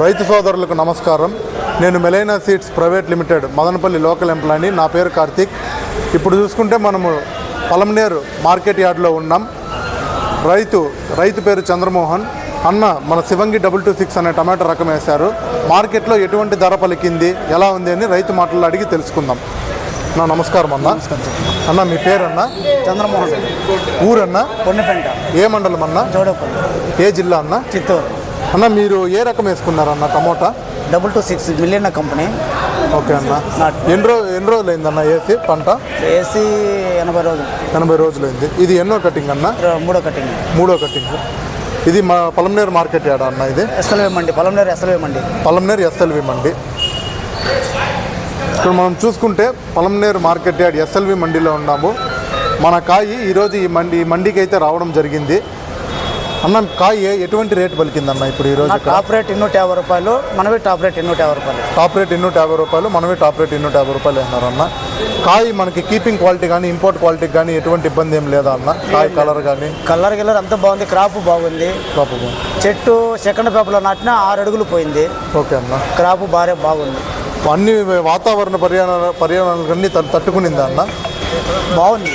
రైతు సోదరులకు నమస్కారం. నేను మెలైనా seeds private limited Madanapalle local employee నా. పేరు కార్తీక్. ఇప్పుడు చూసుకుంటే మనము పలమనేరు మార్కెట్ యార్డ్లో ఉన్నాం. రైతు రైతు పేరు చంద్రమోహన్. అన్న మన శివంగి డబుల్ టూ సిక్స్ అనే టమాటా రకం వేశారు. మార్కెట్లో ఎటువంటి ధర పలికింది ఎలా ఉంది అని రైతు మాటలు అడిగి తెలుసుకుందాం. నా నమస్కారం అన్న. అన్న మీ పేరన్నా? చంద్రమోహన్ ఊరన్నా? పొన్నిపెంట ఏ మండలం అన్న? ఏ జిల్లా అన్న? చిత్తూరు. అన్న మీరు ఏ రకం వేసుకున్నారన్న tomato? Double two six million company. Okay అన్న. ఎన్ని రోజు ఎన్ని రోజులు అయిందన్న వేసి పంట ఏసీ ఎనభై రోజులు. ఎనభై రోజులైంది. ఇది ఎన్నో కటింగ్ అన్న? మూడో కటింగ్. మూడో కటింగ్. ఇది మా పలంనేరు మార్కెట్ యార్డ్ అన్న ఇది? SLV Mandi Palamaner SLV Mandi. Palamaner SLV Mandi. ఇక్కడ మనం చూసుకుంటే పలంనేరు మార్కెట్ యార్డ్ ఎస్ఎల్వి మండిలో ఉన్నాము. మన కాయి ఈరోజు ఈ మండి ఈ మండికి అయితే రావడం జరిగింది. అన్న కాయ ఎటువంటి రేటు పలికిందన్న ఇప్పుడు ఈరోజు టాప్ రేట్ ఎన్నూట యాభై రూపాయలు మనవి టాప్ రేట్ ఎన్నూట యాభై రూపాయలు. టాప్ రేట్ ఎన్నూట యాభై రూపాయలు మనమే టాప్ రేట్ ఎన్నూట యాభై రూపాయలు అన్నారన్న. కాయ మనకి కీపింగ్ క్వాలిటీ కానీ ఇంపోర్ట్ క్వాలిటీకి కానీ ఎటువంటి ఇబ్బంది ఏం లేదా అన్న? కాయ కలర్ కానీ కలర్ గిల్లర్ అంతా బాగుంది క్రాప్ బాగుంది. పాపం చెట్టు సెకండ్ పేపర్లో నాటిన ఆరు అడుగులు పోయింది. ఓకే అన్న. క్రాప్ బాగా బాగుంది. అన్ని వాతావరణ పర్యావరణ పర్యావరణాలన్నీ తట్టు- తట్టుకునిందా అన్న? బాగుంది.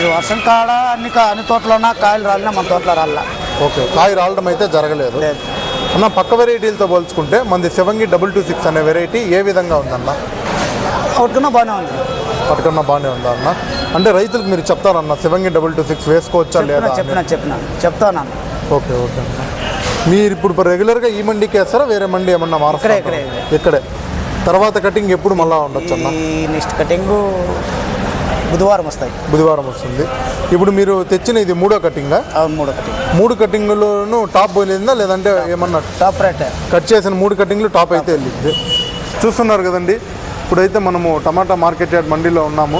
ఇది వర్షం కాడ అన్ని కా- అన్ని తోటలోనా కాయలు రాలినా మన తోటలో రాళ్ళ ఓకే కాయ రావడం అయితే జరగలేదు. లేదు. అన్న పక్క వెరైటీలతో పోల్చుకుంటే మనది శివంగి డబుల్ టూ సిక్స్ అనే వెరైటీ ఏ విధంగా ఉందన్న? అవుట్కున్నా బాగానే ఉంది. పట్టుకున్న బాగానే ఉందా అన్న? అంటే రైతులకు మీరు చెప్తారన్న శివంగి డబుల్ టూ సిక్స్ వేసుకోవచ్చా లేదా చెప్పిన? చెప్పిన. చెప్తాను ఓకే ఓకే అన్న. మీరు ఇప్పుడు రెగ్యులర్గా ఈ మండికి వేస్తారా వేరే మండి ఏమన్నా మారుస్తారా? ఇక్కడే, ఇక్కడే. తర్వాత కటింగ్ ఎప్పుడు మళ్ళా ఉండొచ్చు అన్న? నెక్స్ట్ కటింగ్ బుధవారం వస్తాయి. బుధవారం వస్తుంది. ఇప్పుడు మీరు తెచ్చిన ఇది మూడో కటింగా మూడో కటింగ్. మూడు కటింగ్లోనూ టాప్ పోయిందా లేదంటే ఏమన్నా టాప్ రేట్. కట్ చేసిన మూడు కటింగ్లు టాప్ అయితే వెళ్ళింది చూస్తున్నారు కదండి ఇప్పుడైతే మనము టమాటా మార్కెట్ యార్డ్ మండీలో ఉన్నాము.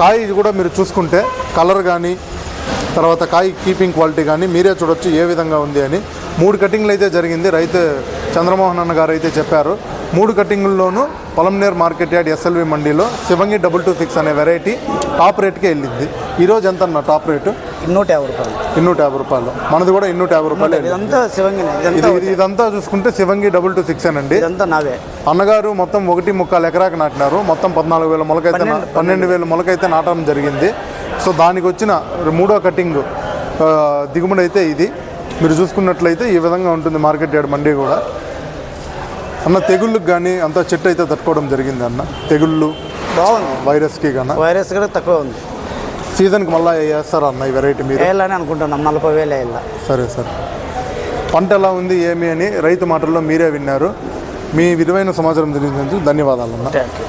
కాయ కూడా మీరు చూసుకుంటే కలర్ కానీ తర్వాత కాయ కీపింగ్ క్వాలిటీ కానీ మీరే చూడొచ్చు ఏ విధంగా ఉంది అని. మూడు కటింగ్లు అయితే జరిగింది రైతు చంద్రమోహన్ అన్న గారు అయితే చెప్పారు. మూడు కటింగుల్లోనూ Palamaner market yard S L V మండీలో Shivangi double two six అనే వెరైటీ టాప్ రేట్కే వెళ్ళింది. ఈరోజు ఎంత అన్న టాప్ రేటు? నూట యాభై రూపాయలు. ఇన్నూట యాభై రూపాయలు. మనది కూడా ఇన్నూట యాభై. రూపాయలు ఇదంతా శివంగినే ఇది ఇదంతా ఇది- ఇదంతా చూసుకుంటే శివంగి డబుల్ టూ సిక్స్ అండి ఇదంతా నావే. అన్నగారు మొత్తం ఒకటి ముక్కాలు ఎకరాకి నాటినారు. మొత్తం పద్నాలుగు వేల మొలకైతే పన్నెండు వేల మొలకైతే నాటడం జరిగింది. సో దానికి వచ్చిన మూడో కటింగ్ ఆ, దిగుబడి అయితే ఇది. మీరు చూసుకున్నట్లయితే ఈ విధంగా ఉంటుంది మార్కెట్ యార్డ్ మండీ కూడా. అన్న తెగుళ్ళకి కానీ అంతా చెట్టు అయితే తట్టుకోవడం జరిగింది అన్న. తెగుళ్ళు బాగుంది. వైరస్కి కానీ వైరస్ కూడా తక్కువ ఉంది. సీజన్కి మళ్ళీ వేస్తారా అన్న ఈ వెరైటీ మీరు? వేయాలని అనుకుంటున్నాం. నలభై వేలు వేయాల. సరే సరే. పంట ఎలా ఉంది ఏమి అని రైతు మాటల్లో మీరే విన్నారు. మీ విలువైన సమాచారం తెలియజేందుకు ధన్యవాదాలు అన్న. Thank you